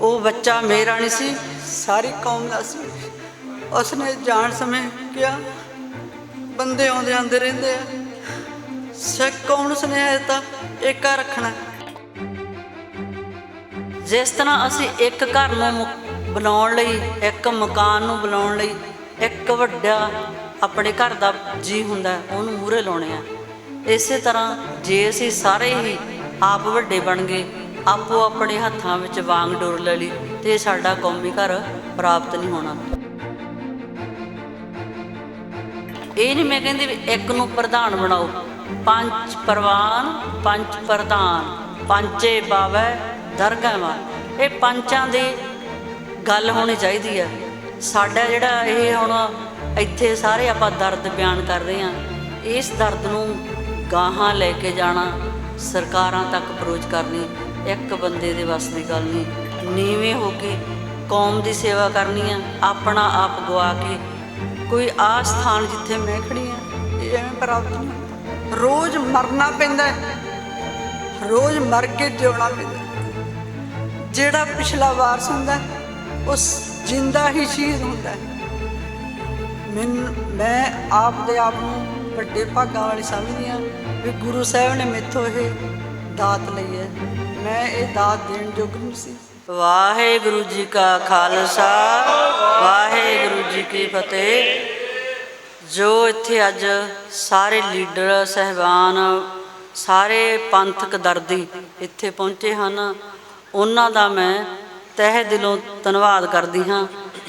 ਉਹ ਬੱਚਾ ਮੇਰਾ ਨਹੀਂ ਸੀ, ਸਾਰੀ ਕੌਮ ਦਾ ਸੀ। ਉਸਨੇ ਜਾਣ ਸਮੇਂ ਕਿਹਾ, ਬੰਦੇ ਆਉਂਦੇ ਆਂਦੇ ਰਹਿੰਦੇ ਆ। ਸਿੱਖ ਕੌਮ ਸੁਨੇਹਾ ਦਿੱਤਾ, ਏਕਾ ਰੱਖਣਾ। ਜਿਸ ਤਰ੍ਹਾਂ ਅਸੀਂ ਇੱਕ ਘਰ ਨੂੰ ਮੁ- ਬਣਾਉਣ ਲਈ, ਇੱਕ ਮਕਾਨ ਨੂੰ ਬਣਾਉਣ ਲਈ ਇੱਕ ਵੱਡਾ ਆਪਣੇ ਘਰ ਦਾ ਜੀ ਹੁੰਦਾ, ਉਹਨੂੰ ਮੂਹਰੇ ਲਾਉਣੇ ਆ। ਇਸੇ ਤਰ੍ਹਾਂ ਜੇ ਅਸੀਂ ਸਾਰੇ ਹੀ ਆਪ ਵੱਡੇ ਬਣ ਗਏ ਆਪੋ ਆਪਣੇ ਹੱਥਾਂ ਵਿੱਚ ਵਾਂਗ ਡੋਰ ਲੈ ਲਈ ਤੇ ਸਾਡਾ ਕੌਮੀ ਘਰ ਪ੍ਰਾਪਤ ਨਹੀਂ ਹੋਣਾ। ਇਹ ਨਹੀਂ ਮੈਂ ਕਹਿੰਦੀ ਵੀ ਇੱਕ ਨੂੰ ਪ੍ਰਧਾਨ ਬਣਾਓ। ਪੰਜ ਪ੍ਰਵਾਨ, ਪੰਜ ਪ੍ਰਧਾਨ ਪੰਚੇ ਬਾਵੈ, ਦਰਗਾਹਾਂ ਇਹ ਪੰਚਾਂ ਦੀ ਗੱਲ ਹੋਣੀ ਚਾਹੀਦੀ ਹੈ ਸਾਡਾ ਜਿਹੜਾ ਇਹ ਹੁਣ ਇੱਥੇ ਸਾਰੇ ਆਪਾਂ ਦਰਦ ਬਿਆਨ ਕਰ ਰਹੇ ਹਾਂ ਇਸ ਦਰਦ ਨੂੰ ਗਾਹਾਂ ਲੈ ਕੇ ਜਾਣਾ ਸਰਕਾਰਾਂ ਤੱਕ ਅਪਰੋਚ ਕਰਨੀ। ਇੱਕ ਬੰਦੇ ਦੇ ਵੱਸ ਦੀ ਗੱਲ ਨਹੀਂ। ਨੀਵੇਂ ਹੋ ਕੇ ਕੌਮ ਦੀ ਸੇਵਾ ਕਰਨੀ ਆ ਆਪਣਾ ਆਪ ਗਵਾ ਕੇ। ਕੋਈ ਆ ਸਥਾਨ ਜਿੱਥੇ ਮੈਂ ਖੜੀ ਆ ਇਹ ਐਵੇਂ ਪ੍ਰਾਪਤ ਰੋਜ਼ ਮਰਨਾ ਪੈਂਦਾ ਰੋਜ਼ ਮਰ ਕੇ ਜਿਉਣਾ ਪੈਂਦਾ ਜਿਹੜਾ ਪਿਛਲਾ ਵਾਰਸ ਹੁੰਦਾ ਹੈ, ਉਹ ਜਿੰਦਾ ਹੀ ਸ਼ਹੀਦ ਹੁੰਦਾ ਹੈ। ਮੈਂ ਆਪ ਦੇ ਆਪ ਨੂੰ ਵੱਡੇ ਭਾਗਾਂ ਵਾਲੀ ਸਮਝਦੀ ਹਾਂ ਵੀ ਗੁਰੂ ਸਾਹਿਬ ਨੇ ਮੇਥੋਂ ਇਹ ਦਾਤ ਲਈ ਹੈ। ਮੈਂ ਇਹ ਦਾਤ ਦੇਣ ਯੋਗ ਨਹੀਂ ਸੀ। ਵਾਹਿਗੁਰੂ ਜੀ ਕਾ ਖਾਲਸਾ, ਵਾਹਿਗੁਰੂ ਜੀ ਕੀ ਫਤਿਹ। ਜੋ ਇੱਥੇ ਅੱਜ ਸਾਰੇ ਲੀਡਰ, ਸਹਿਬਾਨ, ਸਾਰੇ ਪੰਥਕ ਦਰਦੀ ਇੱਥੇ ਪਹੁੰਚੇ ਹਨ, ਉਹਨਾਂ ਦਾ ਮੈਂ ਤਹਿ ਦਿਲੋਂ ਧੰਨਵਾਦ ਕਰਦੀ ਹਾਂ।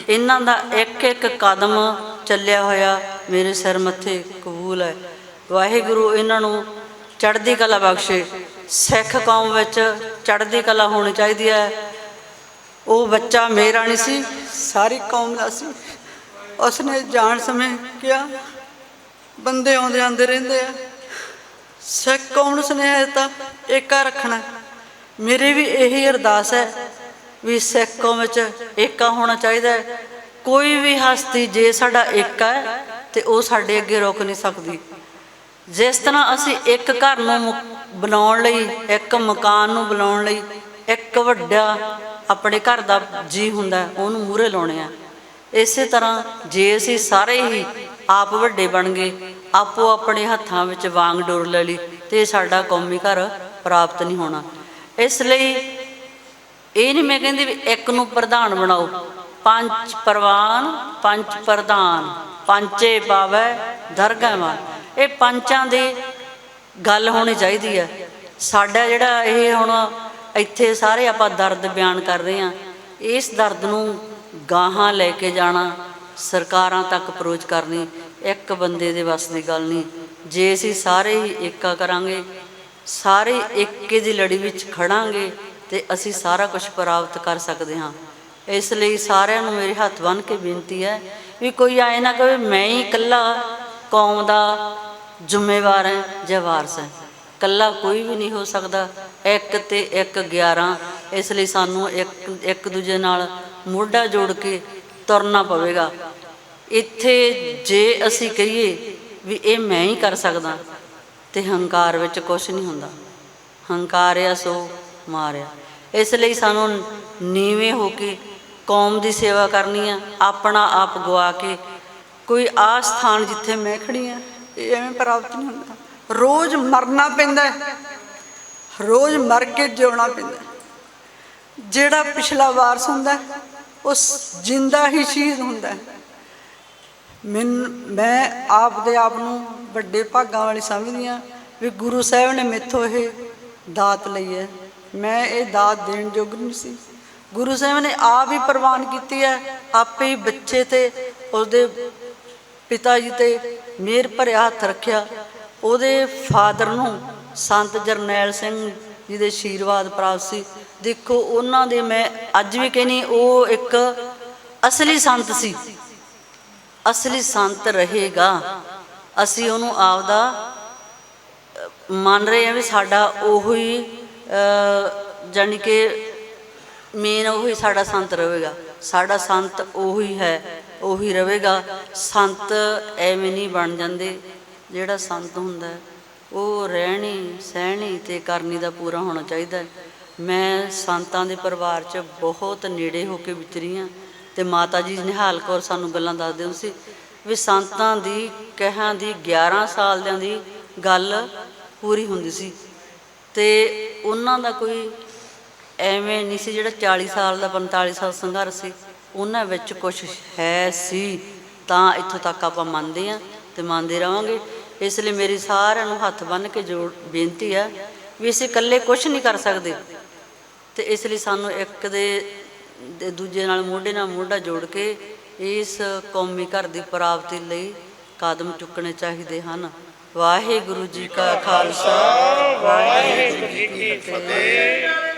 ਇਹਨਾਂ ਦਾ ਇੱਕ ਇੱਕ ਕਦਮ ਚੱਲਿਆ ਹੋਇਆ ਮੇਰੇ ਸਿਰ ਮੱਥੇ ਕਬੂਲ ਹੈ। ਵਾਹਿਗੁਰੂ ਇਹਨਾਂ ਨੂੰ ਚੜ੍ਹਦੀ ਕਲਾ ਬਖਸ਼ੇ। ਸਿੱਖ ਕੌਮ ਵਿੱਚ ਚੜ੍ਹਦੀ ਕਲਾ ਹੋਣੀ ਚਾਹੀਦੀ ਹੈ। ਉਹ ਬੱਚਾ ਮੇਰਾ ਨਹੀਂ ਸੀ, ਸਾਰੀ ਕੌਮ ਦਾ ਸੀ। ਉਸਨੇ ਜਾਣ ਸਮੇਂ ਕਿਹਾ, ਬੰਦੇ ਆਉਂਦੇ ਆਂਦੇ ਰਹਿੰਦੇ ਆ। ਸਿੱਖ ਕੌਮ ਨੂੰ ਸੁਨੇਹਾ ਦਿੱਤਾ ਏਕਾ ਰੱਖਣਾ। ਮੇਰੀ ਵੀ ਇਹੀ ਅਰਦਾਸ ਹੈ ਵੀ ਸਿੱਖ ਕੌਮ ਵਿੱਚ ਏਕਾ ਹੋਣਾ ਚਾਹੀਦਾ ਹੈ। ਕੋਈ ਵੀ ਹਸਤੀ ਜੇ ਸਾਡਾ ਏਕਾ ਹੈ ਤੇ ਉਹ ਸਾਡੇ ਅੱਗੇ ਰੁਕ ਨਹੀਂ ਸਕਦੀ। ਜਿਸ ਤਰ੍ਹਾਂ ਅਸੀਂ ਇੱਕ ਘਰ ਨੂੰ ਮੁ- ਬਣਾਉਣ ਲਈ, ਇੱਕ ਮਕਾਨ ਨੂੰ ਬਣਾਉਣ ਲਈ, ਇੱਕ ਵੱਡਾ ਆਪਣੇ ਘਰ ਦਾ ਜੀ ਹੁੰਦਾ, ਉਹਨੂੰ ਮੂਹਰੇ ਲਾਉਣੇ ਆ। ਇਸੇ ਤਰ੍ਹਾਂ ਜੇ ਅਸੀਂ ਸਾਰੇ ਹੀ ਆਪ ਵੱਡੇ ਬਣ ਗਏ, ਆਪੋ ਆਪਣੇ ਹੱਥਾਂ ਵਿੱਚ ਵਾਂਗ ਡੋਰ ਲੈ ਲਈ, ਤੇ ਸਾਡਾ ਕੌਮੀ ਘਰ ਪ੍ਰਾਪਤ ਨਹੀਂ ਹੋਣਾ। ਇਸ ਲਈ ਇਹ ਨਹੀਂ ਮੈਂ ਕਹਿੰਦੀ ਵੀ ਇੱਕ ਨੂੰ ਪ੍ਰਧਾਨ ਬਣਾਓ। ਪੰਜ ਪ੍ਰਵਾਨ, ਪੰਜ ਪ੍ਰਧਾਨ ਪੰਚੇ ਬਾਵੈ ਦਰਗਾਹਾਂ ਇਹ ਪੰਚਾਂ ਦੇ ਗੱਲ ਹੋਣੀ ਚਾਹੀਦੀ ਹੈ। ਸਾਡਾ ਜਿਹੜਾ ਇਹ ਹੁਣ ਇੱਥੇ ਸਾਰੇ ਆਪਾਂ ਦਰਦ ਬਿਆਨ ਕਰ ਰਹੇ ਹਾਂ, ਇਸ ਦਰਦ ਨੂੰ ਗਾਹਾਂ ਲੈ ਕੇ ਜਾਣਾ ਸਰਕਾਰਾਂ ਤੱਕ ਅਪਰੋਚ ਕਰਨੀ, ਇੱਕ ਬੰਦੇ ਦੇ ਵੱਸ ਦੀ ਗੱਲ ਨਹੀਂ। ਜੇ ਅਸੀਂ ਸਾਰੇ ਹੀ ਏਕਾ ਕਰਾਂਗੇ, ਸਾਰੇ ਏਕੇ ਦੀ ਲੜੀ ਵਿੱਚ ਖੜਾਂਗੇ ਤੇ ਅਸੀਂ ਸਾਰਾ ਕੁਝ ਪ੍ਰਾਪਤ ਕਰ ਸਕਦੇ ਹਾਂ। ਇਸ ਲਈ ਸਾਰਿਆਂ ਨੂੰ ਮੇਰੇ ਹੱਥ ਬੰਨ੍ਹ ਕੇ ਬੇਨਤੀ ਹੈ ਵੀ ਕੋਈ ਆਏ ਨਾ ਕਹੇ, ਮੈਂ ਹੀ ਇਕੱਲਾ ਕੌਮ ਦਾ ਜ਼ਿੰਮੇਵਾਰ ਹੈ ਜਾਂ ਵਾਰਸ ਹੈ। ਇਕੱਲਾ ਕੋਈ ਵੀ ਨਹੀਂ ਹੋ ਸਕਦਾ। ਇੱਕ ਤੇ ਇੱਕ 11 ਇਸ ਲਈ ਸਾਨੂੰ ਇੱਕ ਇੱਕ ਦੂਜੇ ਨਾਲ ਮੋਢਾ ਜੋੜ ਕੇ ਤੁਰਨਾ ਪਵੇਗਾ। ਇੱਥੇ ਜੇ ਅਸੀਂ ਕਹੀਏ ਵੀ ਇਹ ਮੈਂ ਹੀ ਕਰ ਸਕਦਾ, ਤੇ ਹੰਕਾਰ ਵਿੱਚ ਕੁਝ ਨਹੀਂ ਹੁੰਦਾ। ਹੰਕਾਰਿਆ ਸੋ ਮਾਰਿਆ। ਇਸ ਲਈ ਸਾਨੂੰ ਨੀਵੇਂ ਹੋ ਕੇ ਕੌਮ ਦੀ ਸੇਵਾ ਕਰਨੀ ਆ। ਆਪਣਾ ਆਪ ਗਵਾ ਕੇ ਕੋਈ ਆ ਸਥਾਨ ਜਿੱਥੇ ਮੈਂ ਖੜੀ ਆ ਇਹ ਐਵੇਂ ਪ੍ਰਾਪਤ ਨਹੀਂ ਹੁੰਦਾ। ਰੋਜ਼ ਮਰਨਾ ਪੈਂਦਾ ਹੈ। ਰੋਜ਼ ਮਰ ਕੇ ਜਿਉਣਾ ਪੈਂਦਾ ਜਿਹੜਾ ਪਿਛਲਾ ਵਾਰਸ ਹੁੰਦਾ ਹੈ, ਉਹ ਜਿੰਦਾ ਹੀ ਸ਼ਹੀਦ ਹੁੰਦਾ ਹੈ। ਮੈਂ ਆਪ ਦੇ ਆਪ ਨੂੰ ਵੱਡੇ ਭਾਗਾਂ ਵਾਲੀ ਸਮਝਦੀ ਹਾਂ ਵੀ ਗੁਰੂ ਸਾਹਿਬ ਨੇ ਮੇਥੋਂ ਇਹ ਦਾਤ ਲਈ ਹੈ। ਮੈਂ ਇਹ ਦਾਤ ਦੇਣ ਯੋਗ ਨਹੀਂ ਸੀ। ਗੁਰੂ ਸਾਹਿਬ ਨੇ ਆਪ ਹੀ ਪ੍ਰਵਾਨ ਕੀਤੀ ਹੈ ਆਪੇ ਹੀ ਬੱਚੇ ਤੇ ਉਹਦੇ ਪਿਤਾ ਜੀ ਤੇ ਮੇਰ ਭਰਿਆ ਹੱਥ ਰੱਖਿਆ। ਉਹਦੇ ਫਾਦਰ ਨੂੰ ਸੰਤ ਜਰਨੈਲ ਸਿੰਘ ਜੀ ਦੇ ਆਸ਼ੀਰਵਾਦ ਪ੍ਰਾਪਤ ਸੀ। ਦੇਖੋ, ਉਹਨਾਂ ਦੇ ਮੈਂ ਅੱਜ ਵੀ ਕਹਿੰਨੀ ਉਹ ਇੱਕ ਅਸਲੀ ਸੰਤ ਸੀ। ਅਸਲੀ ਸੰਤ ਰਹੇਗਾ। ਅਸੀਂ ਉਹਨੂੰ ਆਪਦਾ ਮੰਨ ਰਹੇ ਹਾਂ ਵੀ ਸਾਡਾ ਉਹੀ ਜਾਨੀ ਕਿ ਮੇਨ ਉਹੀ ਸਾਡਾ ਸੰਤ ਰਹੇਗਾ। ਸਾਡਾ ਸੰਤ ਉਹੀ ਹੈ। ਉਹੀ ਰਹੇਗਾ। ਸੰਤ ਐਵੇਂ ਨਹੀਂ ਬਣ ਜਾਂਦੇ। ਜਿਹੜਾ ਸੰਤ ਹੁੰਦਾ, ਉਹ ਰਹਿਣੀ, ਸਹਿਣੀ ਤੇ ਕਰਨੀ ਦਾ ਪੂਰਾ ਹੋਣਾ ਚਾਹੀਦਾ ਮੈਂ ਸੰਤਾਂ ਦੇ ਪਰਿਵਾਰ 'ਚ ਬਹੁਤ ਨੇੜੇ ਹੋ ਕੇ ਵਿਚਰੀ ਹਾਂ ਤੇ ਮਾਤਾ ਜੀ ਨਿਹਾਲ ਕੌਰ ਸਾਨੂੰ ਗੱਲਾਂ ਦੱਸਦੇ ਹੁੰਦੇ ਸੀ ਵੀ ਸੰਤਾਂ ਦੀ ਕਹਿਆਂ ਦੀ 11 ਸਾਲ ਦਿਆਂ ਦੀ ਗੱਲ ਪੂਰੀ ਹੁੰਦੀ ਸੀ ਤੇ ਉਹਨਾਂ ਦਾ ਕੋਈ ਐਵੇਂ ਨਹੀਂ ਸੀ ਜਿਹੜਾ 40 ਸਾਲ ਦਾ 45 ਸਾਲ ਸੰਘਰਸ਼ ਸੀ। ਉਹਨਾਂ ਵਿੱਚ ਕੁਝ ਹੈ ਸੀ, ਤਾਂ ਇੱਥੋਂ ਤੱਕ ਆਪਾਂ ਮੰਨਦੇ ਹਾਂ ਤੇ ਮੰਨਦੇ ਰਵਾਂਗੇ ਇਸ ਲਈ ਮੇਰੀ ਸਾਰਿਆਂ ਨੂੰ ਹੱਥ ਬੰਨ੍ਹ ਕੇ ਜੋੜ ਬੇਨਤੀ ਆ ਵੀ ਅਸੀਂ ਇਕੱਲੇ ਕੁਝ ਨਹੀਂ ਕਰ ਸਕਦੇ। ਤੇ ਇਸ ਲਈ ਸਾਨੂੰ ਇੱਕ ਦੇ ਦੇ ਦੂਜੇ ਨਾਲ ਮੋਢੇ ਨਾਲ ਮੋਢਾ ਜੋੜ ਕੇ ਇਸ ਕੌਮੀ ਘਰ ਦੀ ਪ੍ਰਾਪਤੀ ਲਈ ਕਦਮ ਚੁੱਕਣੇ ਚਾਹੀਦੇ ਹਨ। ਵਾਹਿਗੁਰੂ ਜੀ ਕਾ ਖਾਲਸਾ, ਵਾਹਿਗੁਰੂ ਜੀ ਕੀ ਫਤਿਹ।